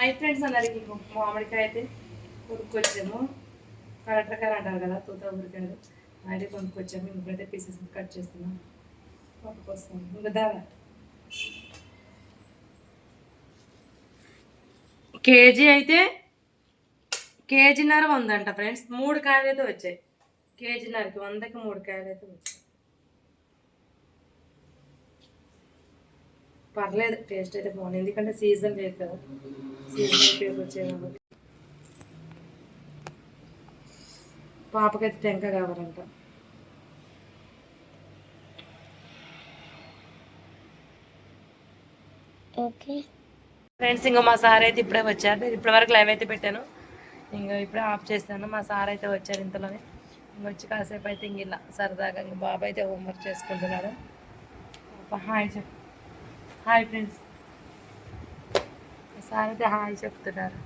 Hi friends అందరికి ఇంకో మామిడికాయ అయితే కొనుక్కొచ్చాము. కలెక్టర్కాయలు అంటారు కదా తూత ఊరికాయలు అయితే కొనుక్కొచ్చాము. ఇప్పుడైతే పీసెస్ కట్ చేస్తున్నాం. పప్పుకొస్తాం ఇంకా దారా? కేజీ అయితే కేజీన్నర ఉందంట ఫ్రెండ్స్. మూడు కాయలు అయితే వచ్చాయి. కేజీన్నరకి వందకి మూడు కాయలు అయితే వచ్చాయి. పర్లేదు టేస్ట్ అయితే బాగుంది. ఎందుకంటే సీజన్ లేదు కదా. పాపకైతే టెంక కావాలంట. ఓకే. ఫ్రెండ్స్ ఇంకా మా సార్ అయితే ఇప్పుడే వచ్చారు. నేను ఇప్పటి వరకు లైవ్ అయితే పెట్టాను. ఇంకా ఇప్పుడే ఆఫ్ చేస్తాను. మా సార్ అయితే వచ్చారు ఇంతలోనే. ఇంక వచ్చి కాసేపు అయితే ఇంక ఇలా సరదాగా ఇంక బాబు అయితే హోంవర్క్ చేసుకుంటున్నాడు. హాయ్ చెప్ హాయ్ ఫ్రెండ్స్. సార్ అయితే హాయ్ చెప్తున్నారు.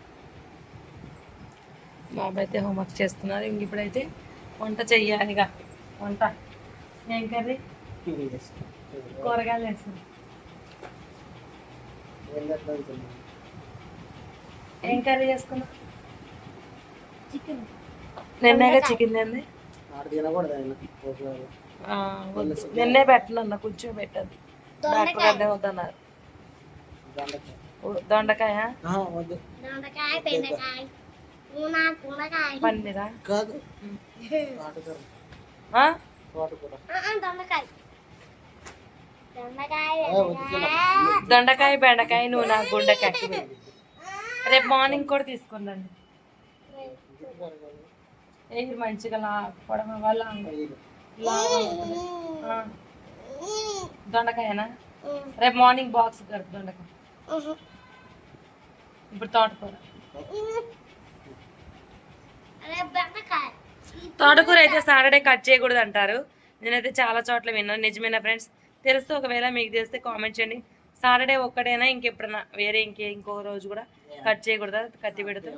బాబు అయితే హోంవర్క్ చేస్తున్నారు. ఇంక ఇప్పుడైతే వంట చెయ్యాలిగా. వంట. ఏం కర్రీ? కూరగాయలు వేస్తాను ఏం కర్రీ చేసుకున్నావు? చికెన్. నిన్నగా చికెన్. నిన్నే పెట్టనన్న కొంచెం పెట్టదు డాక్టర్ గారు వద్దన్నారు. దొండకాయ. దొండకాయ బెండకాయ పూన కాదు. దొండకాయ బెండకాయ. నువ్వు నా గుండెకాయ. రేపు మార్నింగ్ కూడా తీసుకుందండి. ఏ మంచిగా లా పొడవ వల్ల. దొండకాయనా? రేపు మార్నింగ్ బాక్స్ కడుపు దొండకాయ. ఇప్పుడు తోటకూర తోటకూర అయితే సాటర్డే కట్ చేయకూడదు అంటారు నేనైతే చాలా చోట్ల విన్నాను. నిజమేనా ఫ్రెండ్స్ తెలిస్తే ఒకవేళ మీకు తెలిస్తే కామెంట్ చేయండి. సాటర్డే ఒక్కడైనా ఇంకెప్పుడైనా వేరే ఇంకే ఇంకో రోజు కూడా కట్ చేయకూడదా? కత్తి పెడుతూ?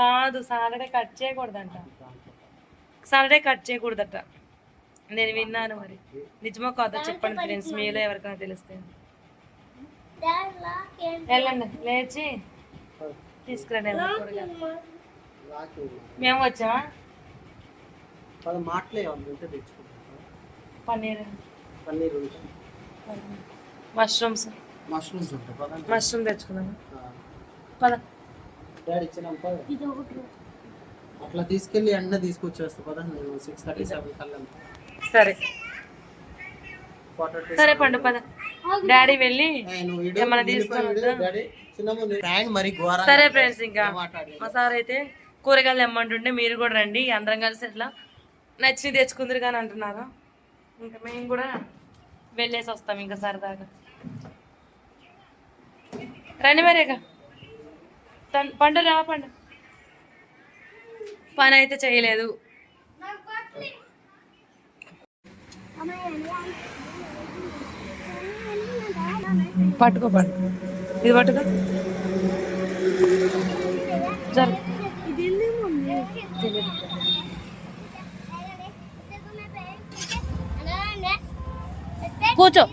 కాదు సాటర్డే కట్ చేయకూడదంట. సాటర్డే కట్ చేయకూడదట. నేను విన్నాను మరి. నిజమో కాదో చెప్పండి ఫ్రెండ్స్ మీలో ఎవరికైనా తెలిస్తే. వెళ్ళండి. లేచి తీసుకురండి. మేము వచ్చామా? పది మాటలే ఉంటే తెచ్చుకుంటాం పన్నీర్. పన్నీర్ ఉంటే. మష్రూమ్స్. మష్రూమ్స్ ఉంటాయి. పదండి. మష్రూమ్ తెచ్చుకున్నాము ఆ, పద. డాడీ ఇచ్చినాం పద. ఇది ఒకటి. అట్లా తీసుకెళ్ళి ఎండ తీసుకొచ్చేస్తా. పద నేను సిక్స్ థర్టీ సెవెన్ కల్లా. సరే. సరే పండు పద. డాడీ వెళ్ళి నువ్వు ఇడు, ఏమన్నా వెళ్ళిపోయి తీసుకొని ఇడు, వద్దా? డాడీ చిన్నమ్మ ట్యాంక్ మరి ఘోరంగా సరే ఫ్రెండ్స్ ఇంకా మా సార్ అయితే కూరగాయలు తెమ్మంటుంటే మీరు కూడా రండి అందరం కలిసి ఇట్లా నచ్చి తెచ్చుకుందరు కానీ అంటున్నారు? ఇంకా మేము కూడా వెళ్ళేసి వస్తాం ఇంకా సరదాగా రండి మరేగా తన్- పండు రా పండు. పని అయితే చేయలేదు. పట్టుకో పట్టుకో. ఇది పట్టుకో జరు కూర్చో.